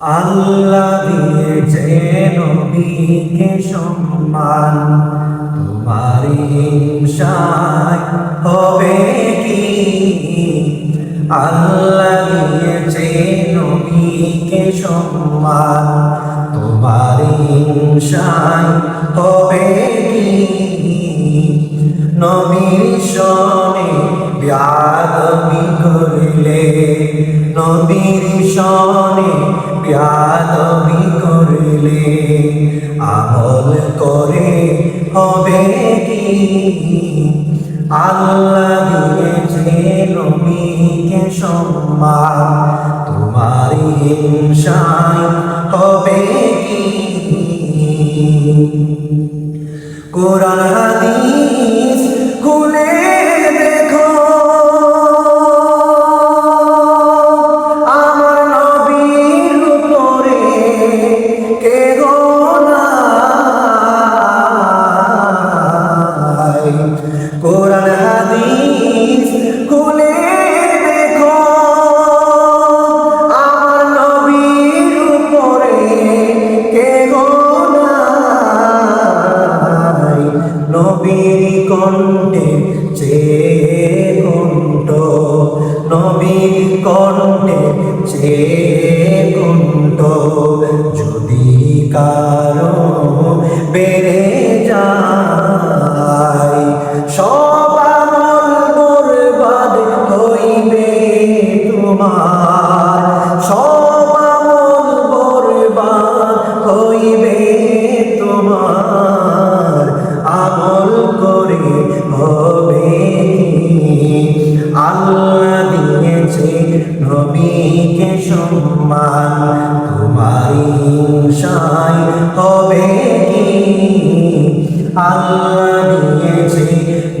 আল্লাহ দিয়েছে নবীকে সম্মান তোমার হিংসায় হবে কি? আল্লাহ দিয়েছে নবীকে সম্মান তোমার হিংসায় হবে কি? নবীর সনে ব্যাদবি করলে, নবীর সনে ব্যাদবি করলে আমল করে হবে কি? আল্লাহ দিয়েছে নবীকে সম্মান তোমার হিংসায় হবে কি? কোরআন হাদিস কণ্ঠে চেয়ে কণ্ঠ নবীর কণ্ঠে চেয়ে কণ্ঠ, যদি কারও বেড়ে যায়, সব আমল বরবাদ হইবে তোমার। সব বরবাদ হইবে আল্লাহ দিয়েছে নবীকে সম্মান। তোমার হিংসায় হবে কি? আল্লাহ দিয়েছে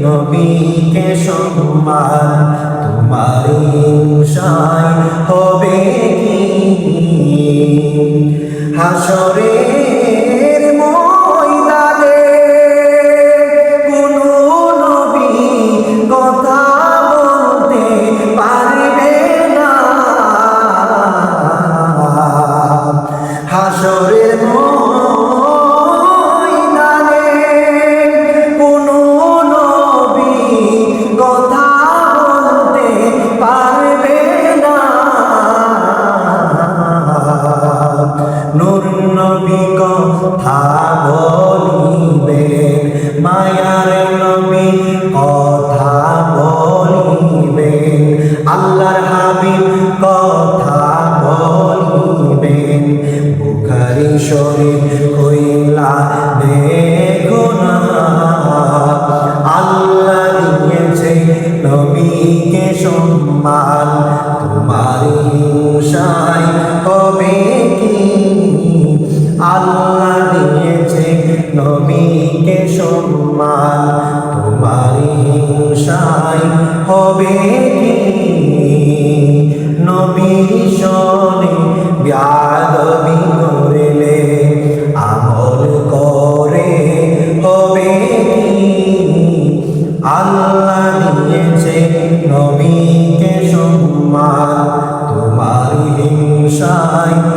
নবীকে সম্মান। তোমার কি? হাসরের হাসরের ময়দানে কোনো নবী কথা বলতে পারবে না। নূর নবী কথা বলিবেন তোমার হিংসায় হবে নবী শোনে ব্যাদবি করলে আমল করে হবে আল্লাহ দিয়েছে নবীকে সম্মান, তোমার হিংসায়